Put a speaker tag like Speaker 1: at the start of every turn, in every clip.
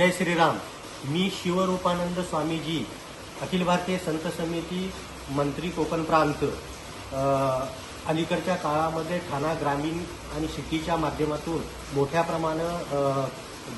Speaker 1: जय श्रीराम. मी शिवरूपानंद स्वामीजी अखिल भारतीय संत समिती मंत्री कोकण प्रांत. अलीकडच्या काळामध्ये ठाणा ग्रामीण आणि सिटीच्या माध्यमातून मोठ्या प्रमाणात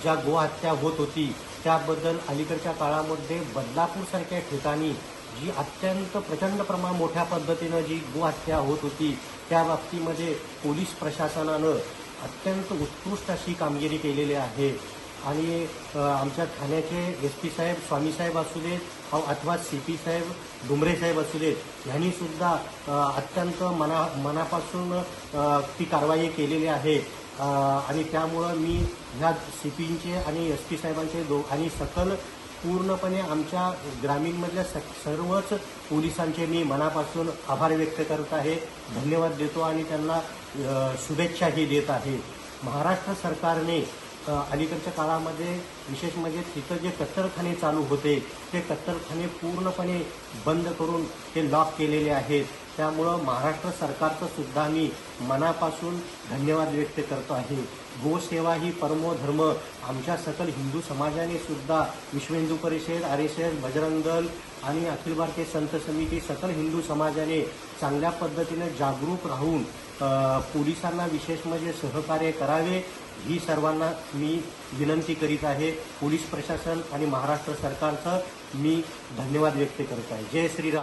Speaker 1: ज्या गोहत्या होत होती त्याबद्दल अलीकडच्या काळामध्ये बदलापूरसारख्या ठिकाणी जी अत्यंत प्रचंड प्रमाण मोठ्या पद्धतीनं जी गोहत्या होत होती त्या बाबतीमध्ये पोलीस प्रशासनानं अत्यंत उत्कृष्ट अशी कामगिरी केलेली आहे. आणि आमच्या ठाण्याचे एस पी साहेब स्वामीसाहेब असू देत अथवा सी पी साहेब डुमरे साहेब असू देत ह्यांनी सुद्धा अत्यंत मना मनापासून ती कारवाई केलेली आहे. आणि त्यामुळं मी ह्या सी पीचे आणि एस पी साहेबांचे दो आणि सकल पूर्णपणे आमच्या ग्रामीणमधल्या स सर्वच पोलिसांचे मी मनापासून आभार व्यक्त करत आहे. धन्यवाद देतो आणि त्यांना शुभेच्छाही देत आहे. महाराष्ट्र सरकारने अलीकडच्या काळामध्ये विशेष म्हणजे तिथं जे कत्तरखाने चालू होते ते कत्तरखाने पूर्णपणे बंद करून ते लॉक केलेले आहेत. त्यामुळं महाराष्ट्र सरकारचं सुद्धा मी मनापासून धन्यवाद व्यक्त करतो आहे. गोसेवा ही परमो धर्म. आमच्या सकल हिंदू समाजाने सुद्धा विश्व Hindu Parishad R S S Bajrang Dal आणि अखिल भारतीय संत समिती सकल हिंदू समाजाने चांगल्या पद्धतीने जागरूक राहून पोलिसांना विशेष म्हणजे सहकार्य करावे ही सर्वांना मी विनंती करीत आहे. पोलीस प्रशासन आणि महाराष्ट्र सरकारचं मी धन्यवाद व्यक्त करत आहे. जय श्रीराम.